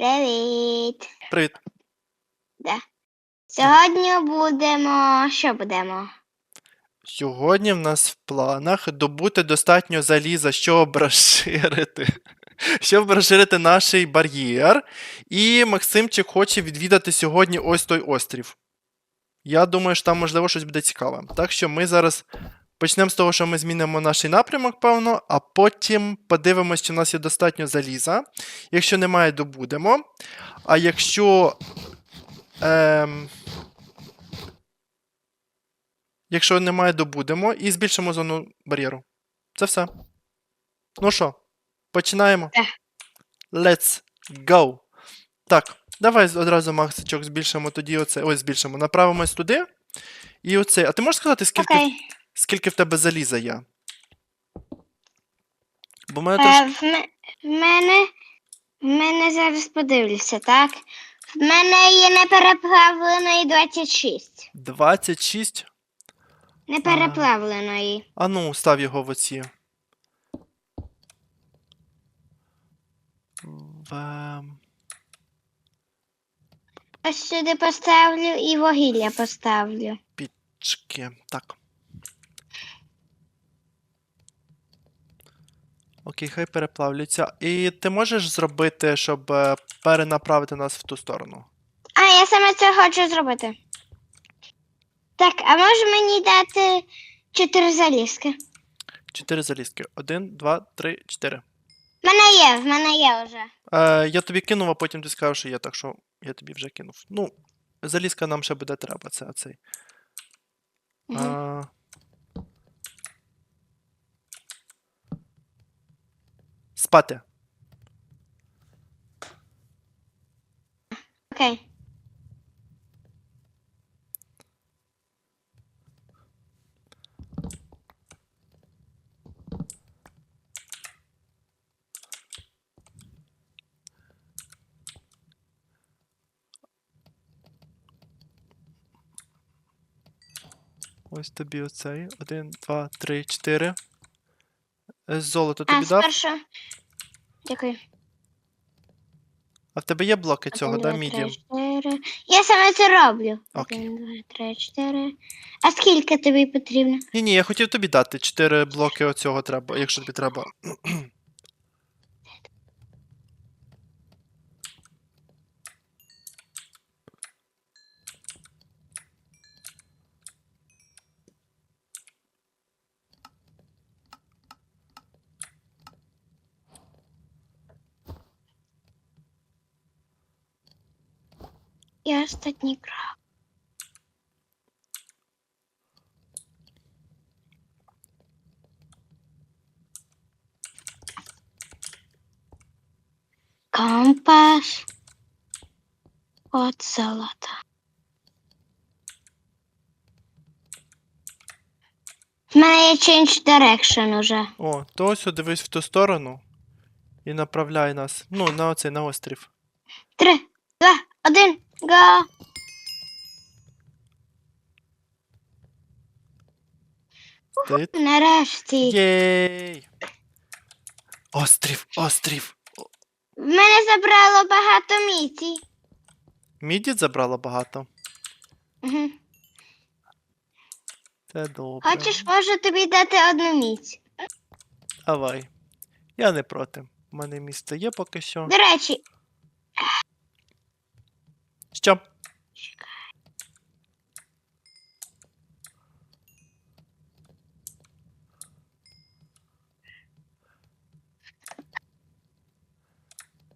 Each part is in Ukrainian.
Привіт. Привіт. Да. Сьогодні будемо. Що будемо? Сьогодні в нас в планах добути достатньо заліза, щоб розширити. Щоб розширити наш бар'єр. І Максимчик хоче відвідати сьогодні ось той острів. Я думаю, що там, можливо, щось буде цікаве. Так що ми зараз почнемо з того, що ми змінимо наш напрямок, певно, а потім подивимось, чи в нас є достатньо заліза. Якщо немає, добудемо. А якщо. Ем... Якщо немає, добудемо і збільшимо зону бар'єру. Це все. Ну що, починаємо? Так. Let's go. Так, давай одразу Максичок збільшимо тоді оце. Ось збільшимо. Направимось туди. І оце. А ти можеш сказати, скільки, Окей. Скільки в тебе заліза є? Бо в мене Е, трошки. в, ме- в мене. В мене зараз подивлюся, так? В мене є непереплавленої 26. 26. Непереплавленої. А ну, став його в оці. В... Ось сюди поставлю і вугілля поставлю. Чки. Так. Окей, хай переплавляться. І ти можеш зробити, щоб е, перенаправити нас в ту сторону? А, я саме це хочу зробити. Так, а може мені дати 4 залізки? Чотири залізки. Один, два, три, чотири. В мене є, в мене є вже. Е, я тобі кинув, а потім ти сказав, що є, так що я тобі вже кинув. Ну, залізка нам ще буде треба, це оцей. Мгм. А... Спати. Окей. Ось тобі оцей. Один, два, три, чотири. Золото А, тобі дав. спершу. Дякую. А в тебе є блоки цього, да, міді? Я саме це роблю. Окей. Один, два, три, чотири. А скільки тобі потрібно? Ні, ні, я хотів тобі дати. Чотири блоки оцього треба, якщо тобі треба. І останній крок. Компас. От золото. В мене є change direction уже. О, то ось дивись в ту сторону і направляй нас. Ну, на оцей, на острів. Три, два, один, го! Ти... Нарешті. Єй! Острів, острів. В мене забрало багато міці. Міді забрала багато. Угу. Це добре. Хочеш, можу тобі дати одну міць. Давай. Я не проти. У мене місце є поки що. До речі, Що?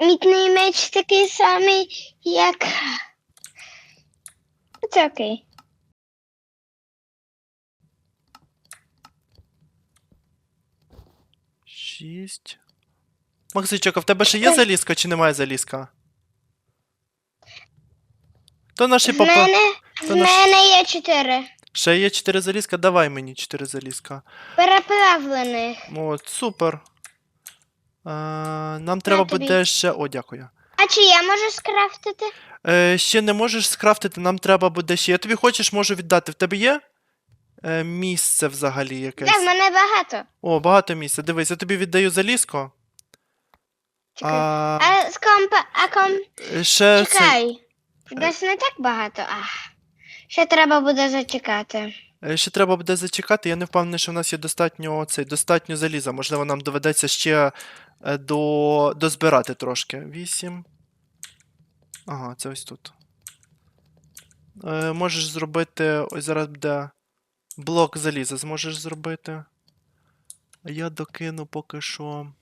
мітний меч такий самий, як. Це окей. Шість. Максичок, а в тебе ще є залізка чи немає залізка? То наші В папа. мене, в наш- мене є чотири Ще є чотири залізка, давай мені чотири залізка. переплавлених. От, супер. А, нам треба тобі. буде ще. О, дякую. А чи я можу скрафтити? Е, ще не можеш скрафтити, нам треба буде ще. Я тобі хочеш, можу віддати. В тебе є? Е, місце взагалі якесь. Так, в мене багато. О, багато місця. Дивись, я тобі віддаю залізко. Чекай. А, А з компа, а ком, Е, Ще це, Чекай. Десь не так багато. Ах. Ще треба буде зачекати. е, ще треба буде зачекати. Я не впевнений, що в нас є достатньо цей, достатньо заліза. Можливо, нам доведеться ще е, до, дозбирати трошки. Вісім. Ага, це ось тут. Е, можеш зробити. Ось зараз буде блок заліза. Зможеш зробити. А я докину поки що.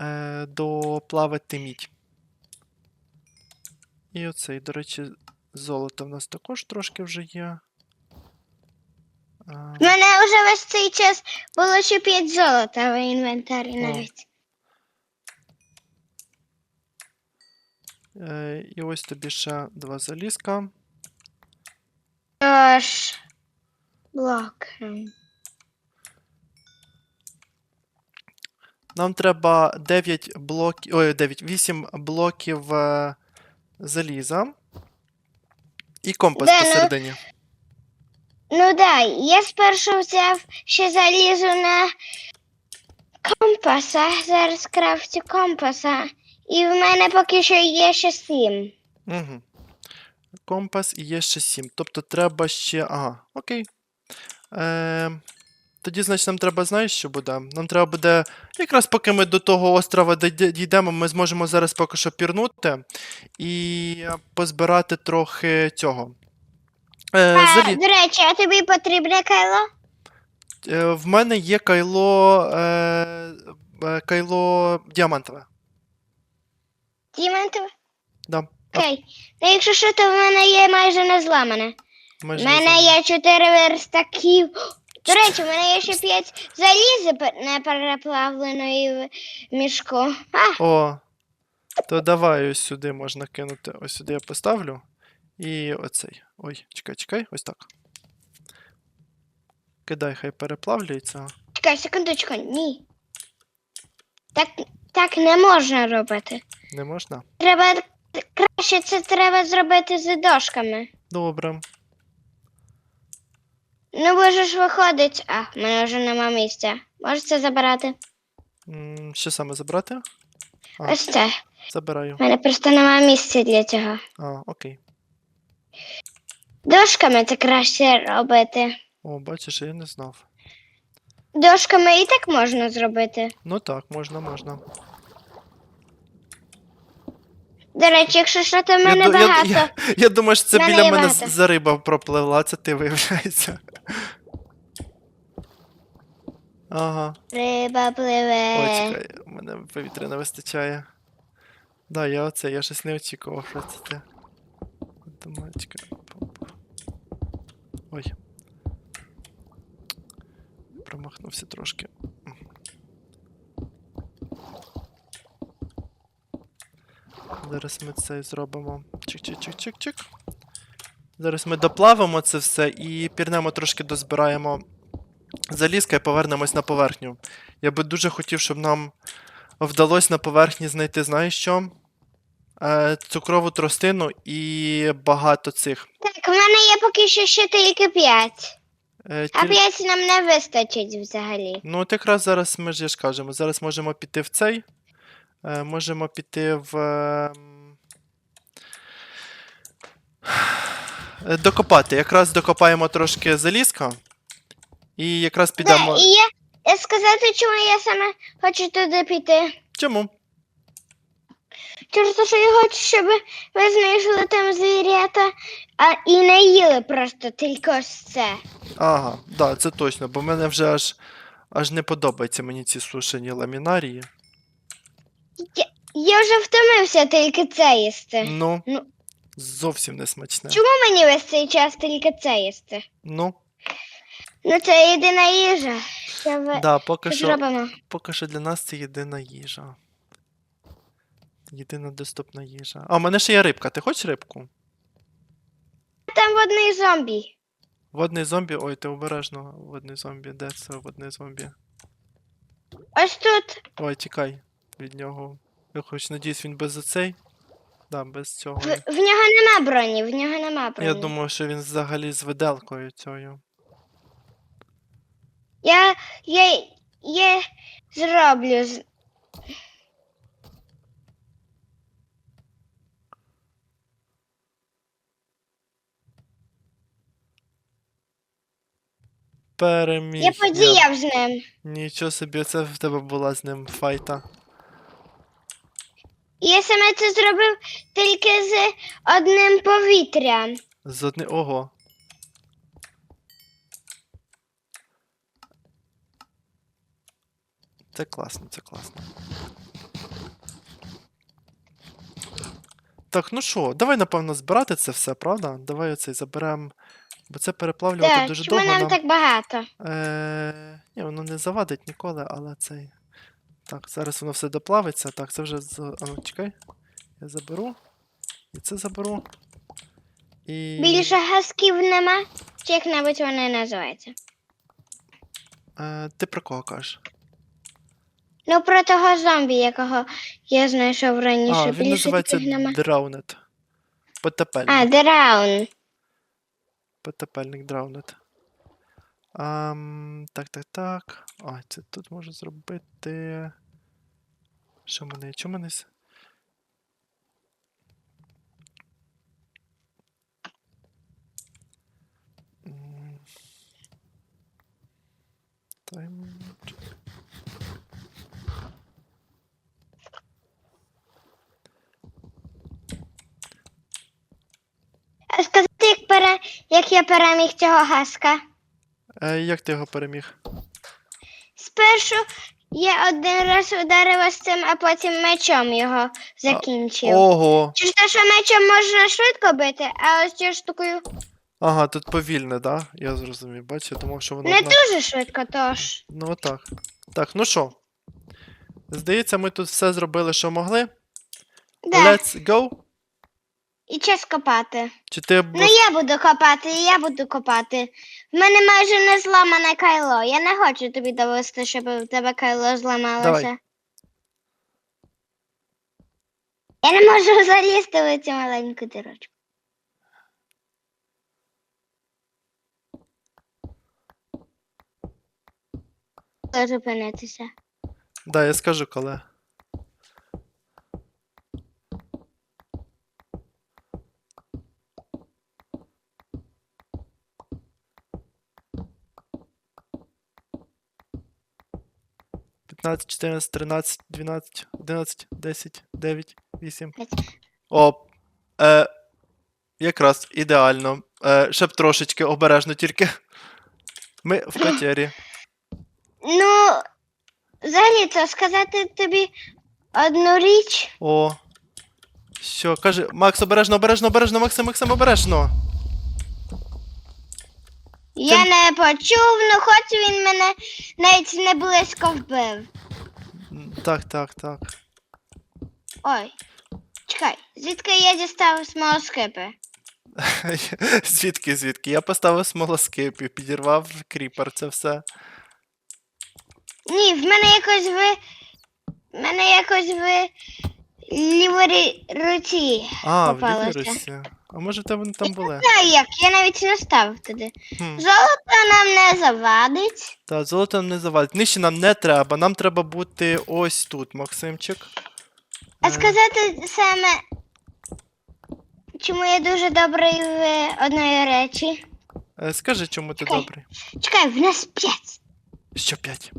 Е, доплавити мідь. І оцей, до речі, золото в нас також трошки вже є. В мене вже весь цей час було ще 5 золота в інвентарі О. навіть. Е, і ось тобі ще два залізка. Тож. Блок. Нам треба 9 блоків. Ой, 9, 8 блоків е, заліза. І компас Де, ну, посередині. Ну да, я спершу взяв ще залізу на компаса. Зараз крафтю компаса. І в мене поки що є ще 7. Угу. Компас і є ще 7. Тобто треба ще. Ага, окей. Е, тоді, значить, нам треба, знаєш, що буде? Нам треба буде. Якраз поки ми до того острова дійдемо, ми зможемо зараз поки що пірнути і позбирати трохи цього. Е, А, залі... до речі, а тобі потрібне кайло? е, в мене є кайло. Е, е, кайло діамантове. Дімантове? Да. Окей. Ну, якщо що, то в мене є майже не зламане. У мене є 4 верстаків. До речі, у мене є ще 5 залізи не переплавленої в мішку. А, О, то давай ось сюди можна кинути. Ось сюди я поставлю. І оцей. Ой, чекай, чекай, ось так. Кидай, хай переплавлюється. чекай, секундочку, ні. Так, так не можна робити. Не можна? Треба краще це треба зробити з дошками. Добре. Ну, бо ж виходить. А, в мене вже нема місця. Можеш це забирати? М, Що саме забрати? А. Ось це. Забираю. У мене просто нема місця для цього. А, окей. Дошками це краще робити. О, бачиш, я не знав. Дошками і так можна зробити. Ну так, можна, можна. До речі, якщо що, то в мене ду- я, багато. я, я думаю, що це Мене біля є мене багато. за риба пропливла, це ти виявляється. Ага. Риба Ой, пливе. чекай, у мене повітря не вистачає. Да, я оце, я щось не очікував, що це ти. Думаю, чекай. Ой. Промахнувся трошки. Зараз ми це зробимо. Чик-чик-чик-чик-чик. Зараз ми доплавимо це все і пірнемо трошки дозбираємо залізка і повернемось на поверхню. Я би дуже хотів, щоб нам вдалося на поверхні знайти, знаєш що? Е, цукрову тростину і багато цих. Так, в мене є поки що ще тільки 5. Е, А тіль- 5 нам не вистачить взагалі. Ну, от якраз зараз ми ж я ж кажемо, зараз можемо піти в цей. Е, можемо піти в. ем, Докопати. Якраз докопаємо трошки залізка. І якраз підемо. Да, і я, я сказати, чому я саме хочу туди піти. Чому? Через те, що я хочу, щоб ви знайшли там звірята, а і не їли просто тільки ось це. Ага, да, це точно, бо мене вже аж, аж не подобаються мені ці сушені ламінарії. Я вже втомився тільки це їсти. Ну, Ну. Зовсім не смачне. Чому мені весь цей час тільки це їсти? Ну, Ну це єдина їжа. Що ви да, поки що зробимо? поки що для нас це єдина їжа. Єдина доступна їжа. А, у мене ще є рибка. Ти хочеш рибку? Там водний зомбі. Водний зомбі. Ой, ти обережно. Водний зомбі. Де це водний зомбі? Ось тут. Ой, тікай від нього. Я хоч надіюсь, він без оцей. Да, без цього. В, в нього нема броні, в нього нема броні. Я думаю, що він взагалі з виделкою цією. Я. я. я зроблю. з- Переміг. Я подіяв з ним. Нічого собі, це в тебе була з ним файта. Я саме це зробив тільки з одним повітрям. З одни... Ого. Це класно, це класно. Так, ну що, давай, напевно, збирати це все, правда? Давай оцей заберемо. Бо це переплавлювати Так, дуже чому довго. нам нам... так багато? Е... Ні, воно не завадить ніколи, але цей. Так, зараз воно все доплавиться. Так, це вже. А ну, чекай. Я заберу. І це заберу. І. Більше гасків нема? Чи як-небудь вони називаються? Е, ти про кого кажеш? Ну, про того зомбі, якого я знайшов раніше. А, він Більше називається. Драунет. Потопельник. А, Драун. Потопельник Драунет. Ам, так, так, так. А, це тут можу зробити. Що в мене? є? В мене? Тайм. А сказати, як, пере... як я переміг цього гаска? Е, як ти його переміг? Спершу я один раз ударив ось цим, а потім мечом його закінчив. Ого! Через те, що мечом можна швидко бити, а ось цією штукою Ага, тут повільне, да? Я зрозумів. Бачу, я думав, що воно. не одна- дуже швидко, тож. Ну отак. Так, ну що? Здається, ми тут все зробили, що могли. Да. Let's go. І час копати. Чи ти. Ну я буду копати, і я буду копати. В мене майже не зламане кайло. Я не хочу тобі довести, щоб в тебе кайло зламалося. Давай. Я не можу залізти в цю маленьку дірочку. Зупинитися. Да, я скажу, коли. П'ятнадцять, чотирнадцять, тринадцять, дванадцять, одинадцять, десять, дев'ять, вісім. П'ять. О, е, якраз ідеально. Е, ще б трошечки обережно тільки. Ми в котері. Ну, взагалі, то сказати тобі одну річ. О. Що, каже, Макс, обережно, обережно, обережно, Максим, Максим, обережно. Я не почув, ну хоч він мене навіть не близько вбив. Так, так, так. Ой. Чекай, звідки я дістав смолоскипи? звідки, звідки? Я поставив смолоскип і підірвав кріпер, це все. Ні, в мене якось ви. В мене якось в ліворій руці. А, в Попалося. лівірусі. А може в вони там були? Та як, я навіть не ставив туди. Хм. Золото нам не завадить. Та, золото нам не завалить. Нижче нам не треба. Нам треба бути ось тут, Максимчик. А Е, сказати саме, чому я дуже добрий в одної речі. е, Скажи, чому ти Чекай. добрий? Чекай, в нас п'ять. Що п'ять?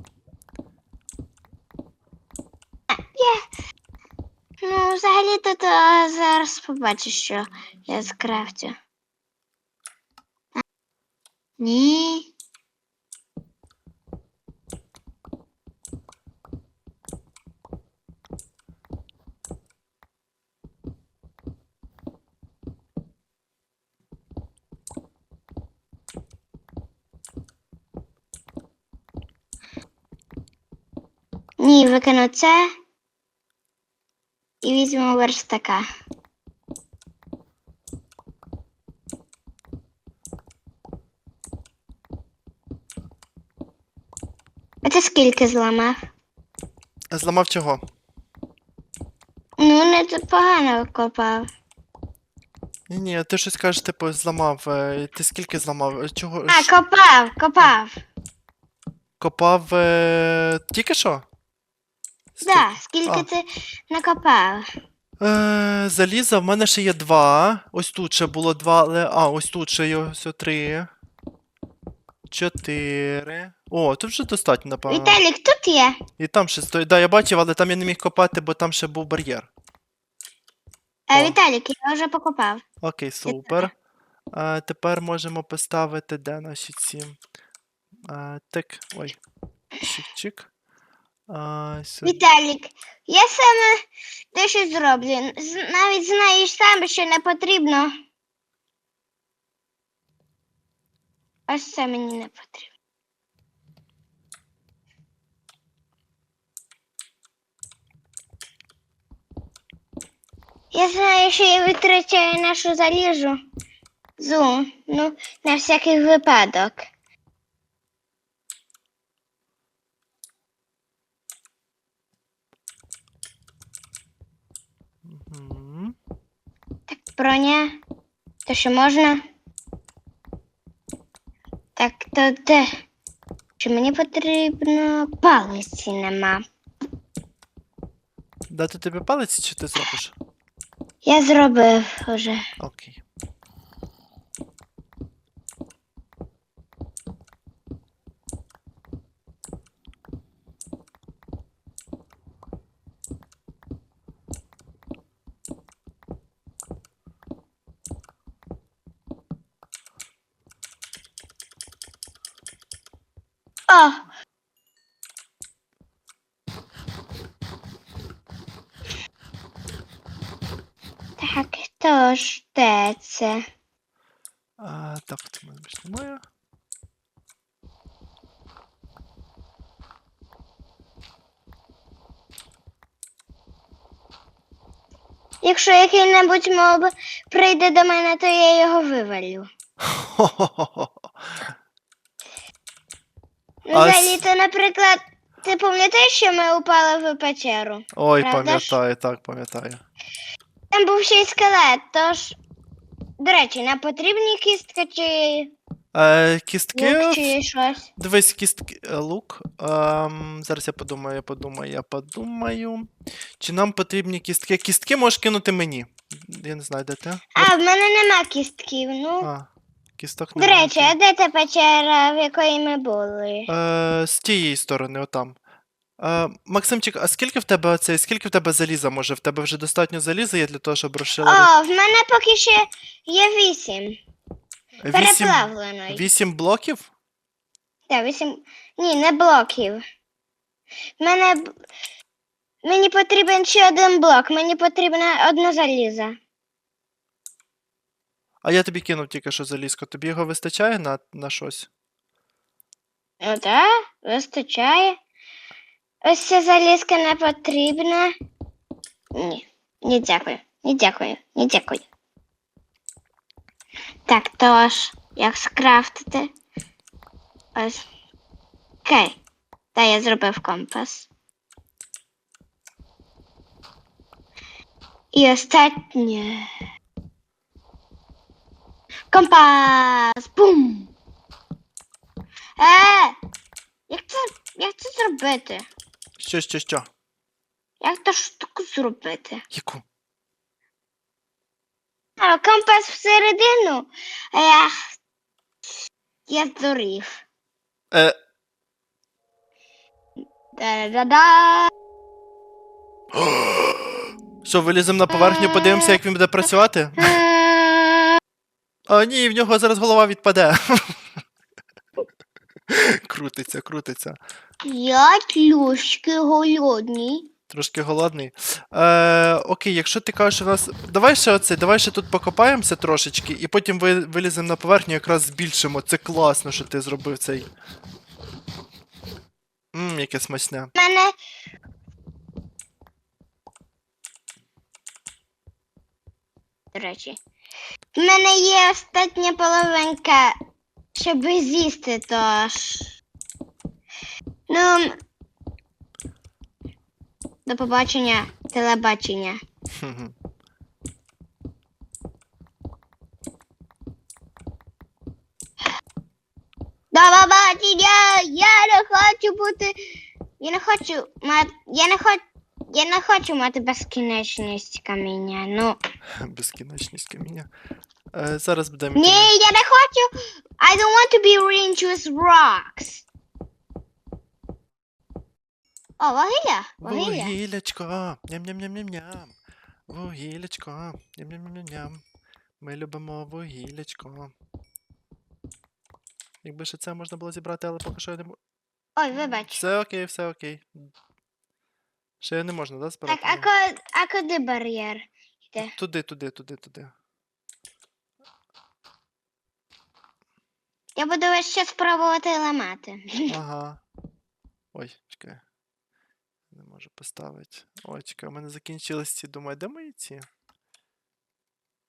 Ну, взагалі-то то зараз побачиш, що я скрафтю. Ні. Ні, викину це і візьмемо верстака. А ти скільки зламав? Зламав чого? Ну, не так погано копав. Ні, ні, ти щось кажеш, типу, зламав. Е, Ти скільки зламав? Е, Чого? А, копав, копав. Копав е... тільки що? Да, скільки А. ти накопав? Е, заліза, в мене ще є два. Ось тут ще було два, але. А, ось тут ще є ось три. чотири. О, тут вже достатньо, напевно. Віталік, тут є. І там ще стоїть. Да, я бачив, але там я не міг копати, бо там ще був бар'єр. О. Віталік, я вже покупав. Окей, супер. А, тепер можемо поставити де наші ці. А, так, ой. Чик-чик. А, сюди. Віталік, я саме дещо зроблю. З- Навіть знаєш сам, що не потрібно. Ось це мені не потрібно. Я знаю, що я витрачаю нашу заліжу. Зум, ну, на всякий випадок. Мгм. Так, броня. То що можна? Так, то де? Чи мені потрібно палиці нема? Дати тобі палиці чи ти зробиш? Я зробив уже. Окей. О! Так, то ж де це? А, так, тут мене більше немає. Якщо який-небудь моб прийде до мене, то я його вивалю. Хо-хо-хо. Ну, А взагалі, с- то, наприклад, ти пам'ятаєш, що ми упали в печеру? Ой, Правда ж? пам'ятаю, так, пам'ятаю. Там був ще й скелет, тож. До речі, нам потрібні кістки чи Е, кістки. лук, чи щось. Дивись, кістки. е, Лук. Ем, зараз я подумаю, я подумаю, я подумаю. Чи нам потрібні кістки? Кістки можеш кинути мені. Я не знаю, де ти. А, в мене нема кістків. Ну. А, кісток До немає. речі, а де та печера, в якої ми були? Е, з тієї сторони, отам. Е, Максимчик, а скільки в тебе оце, скільки в тебе заліза може? В тебе вже достатньо заліза є для того, щоб розширити? О, в мене поки ще є вісім. Вісім, Переплавленої. вісім блоків? Так, вісім. Ні, не блоків. В мене. б- Мені потрібен ще один блок, мені потрібна одна заліза. А я тобі кинув тільки що залізко. Тобі його вистачає на, на щось? Ну так, вистачає. Ось ця залізка не потрібна. Ні, ні, дякую. Ні, дякую, ні, дякую. Так, тож, як скрафтити? Ось. Окей. Та я зробив компас. І останнє. Компас! Бум! Е! Як це, як це зробити? Що, що, що? Як ту штуку зробити? Яку? А, компас всередину. Ех, я здурів. Е, Да-да-да. що, виліземо на поверхню, подивимося, як він буде працювати? О, ні, в нього зараз голова відпаде. крутиться, крутиться. Я тлюшки голодні. Трошки голодний. Е, окей, якщо ти кажеш, у нас. Давай ще оце, давай ще тут покопаємося трошечки, і потім ви, виліземо на поверхню, якраз збільшимо. Це класно, що ти зробив цей. Мм, яке смачне. Мене. До речі. В мене є остання половинка, щоб з'їсти, тож. Ну. До побачення, телебачення. До побачення! Я не хочу бути. Я не хочу. Я не хочу. Я не хочу мати безкінечність каміння. Ну. Безкінечність каміння. Е, зараз будемо. Ні, я не хочу. I don't want to be rich with rocks. О, вугілля. Вугілля. Вугілячко. Ням-ням-ням-ням-ням. Вугілячко. Ням-ням-ням-ням. Ми любимо вугілячко. Якби ще це можна було зібрати, але поки що я не можу. Ой, вибач. Все окей, все окей. Ще не можна, да, збирати? Так, а, ко, а куди бар'єр? йде? Туди, туди, туди, туди. Я буду весь час спробувати ламати. Ага. Ой, чекай. Не можу поставити. Ой, чекай, у мене закінчились ці. Думаю, де мої ці?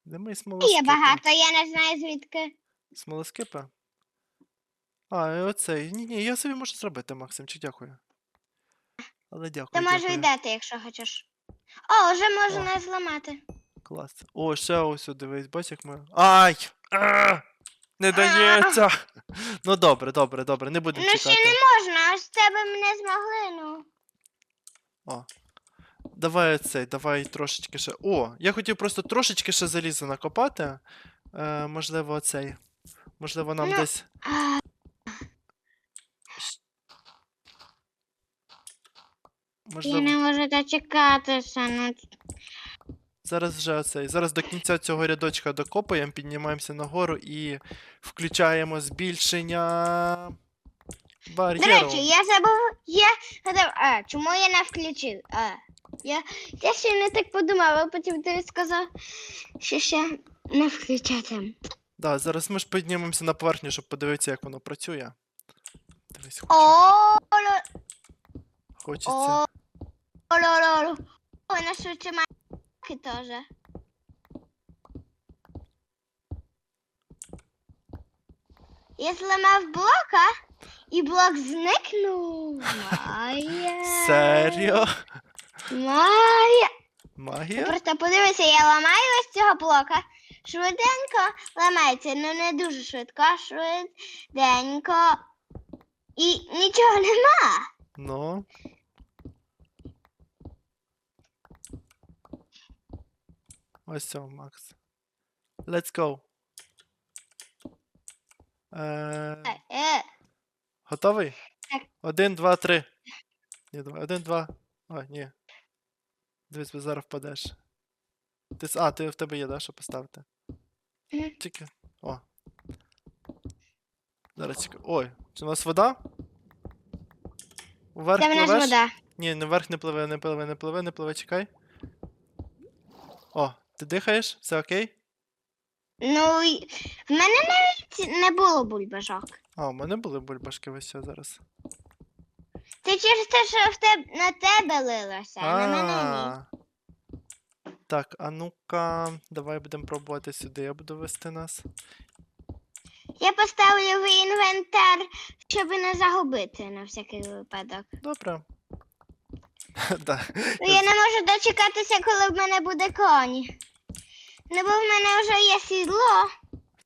Де мої смолоскипи? Є багато, я не знаю звідки. Смолоскипи? А, і оцей. Ні, ні, я собі можу зробити, Максимчик, дякую. Але дякую. Ти можеш віддати, якщо хочеш. О, вже можна зламати. Клас. О, ще ось, дивись, бач, як ми. Ай! А! Не дається! Ну добре, добре, добре, не будемо Ну ще не можна, ось це би мене змогли, ну. О. Давай оцей, давай трошечки ще. О, я хотів просто трошечки ще заліза накопати. Е, можливо, оцей. Можливо, нам Ну, десь. А, я не можу дочекатися. Ну, зараз вже оцей. Зараз до кінця цього рядочка докопаємо, піднімаємося нагору і включаємо збільшення. До речі, я забув, я гадав, а, чому я не включив? А, я, я ще не так подумав, а потім ти сказав, що ще не включати. Да, зараз ми ж піднімемося на поверхню, щоб подивитися, як воно працює. Дивись, хочу, О, хочеться. Ло, ло. Ой, на швидше маки теж. Я зламав блока, і блок зникнув. Моя. Серйо? Ти Магія? Просто подивися, я ламаю ось цього блока. Швиденько ламається, ну не дуже швидко, швиденько. І нічого нема. Ну. Ось це, Макс. Let's go. Е, Е, готовий? Так. Один, два, три. Ні, давай. Один, два. О, ні. Дивись, бо зараз впадеш. Ти, а, ти в тебе є, да, що поставити? Тільки. О. Зараз чекай. Ой, чи у нас вода? Вверх Це в нас пливеш? вода. Ні, не вверх не пливе, не пливе, не пливе, не пливе, чекай. О, ти дихаєш? Все окей? Ну, і в мене навіть не було бульбашок. А, у мене були бульбашки ось все зараз. Ти через те, що в теб, на тебе лилося, а на мене ні. А. Так, а ну-ка, давай будемо пробувати сюди. Я буду вести нас. Я поставлю в інвентар, щоб не загубити на всякий випадок. Добре. Да. Ну, я не можу дочекатися, коли в мене буде конь. Ну, бо в мене вже є сідло.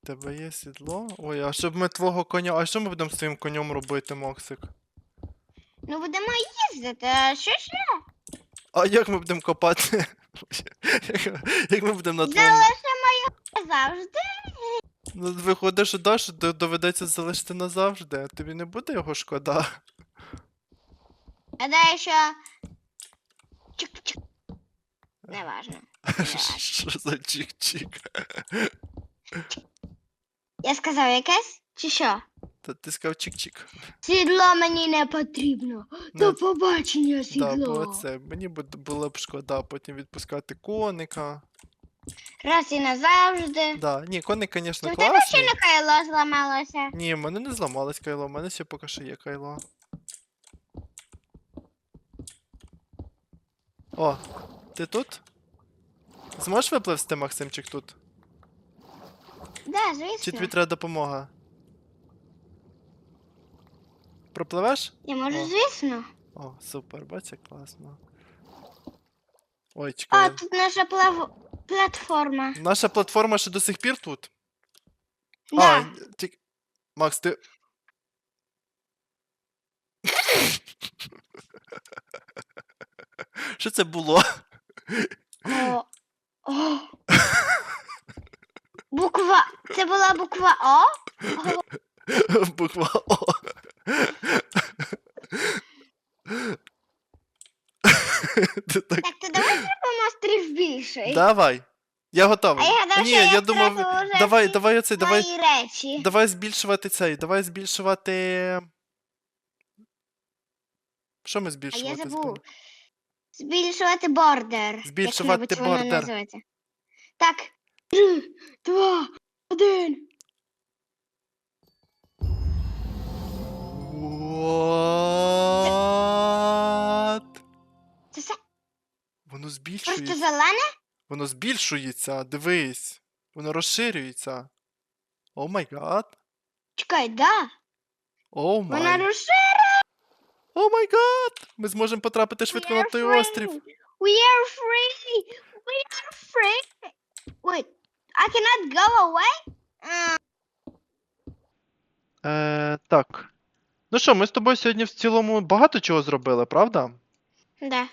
В тебе є сідло? Ой, а щоб ми твого коня. А що ми будемо з твоїм конем робити, Моксик? Ну, будемо їздити, а що ж? А як ми будемо копати? Як- Як ми будемо на твоєму. Залишимо його завжди. Ну, виходить, що да, що доведеться залишити назавжди. Тобі не буде його шкода? Гадаю, що. Чик-чик. Неважно. Що за чик-чик? Я сказав якесь? Чи що? Та ти сказав чик-чик. Сідло мені не потрібно. До Ну, побачення, Да, сідло. це мені б було б шкода потім відпускати коника. Раз і назавжди. Да, ні, коник, звісно, То в тебе ще класний. не кайло зламалося. Ні, в мене не зламалось кайло, в мене ще поки що є кайло. О, ти тут? Зможеш випливсти, Максимчик, тут? Да, Чи звісно. тобі треба допомога? Пропливеш? Я можу, О. звісно. О, супер, бачиш, як класно. Ой, А, чекай. тут наша плав... платформа. Наша платформа ще до сих пір тут? Да. А, тільки... Макс, ти. Що це було? О. О. Буква. Це була буква О. О. Буква О. Ти так... Так, то давай зробимо острів більший. Давай. Я готовий. А я гадав, Ні, що я я думав, втратила вже давай, всі давай оцей, давай, Мої речі. давай збільшувати цей, давай збільшувати. Що ми А збільшувати? я забув. Збільшувати бордер. Збільшувати бордер. називається. Так. Три, два, один. What? Це все Воно збільшується. просто зелене? Воно збільшується, дивись. Воно розширюється. О май гад. Чекай, да. О Вона май. розширена. О май гад. Ми зможемо потрапити швидко на той острів. We are free. We are free. Wait, I cannot go away? Е, так. Ну що, ми з тобою сьогодні в цілому багато чого зробили, правда? да.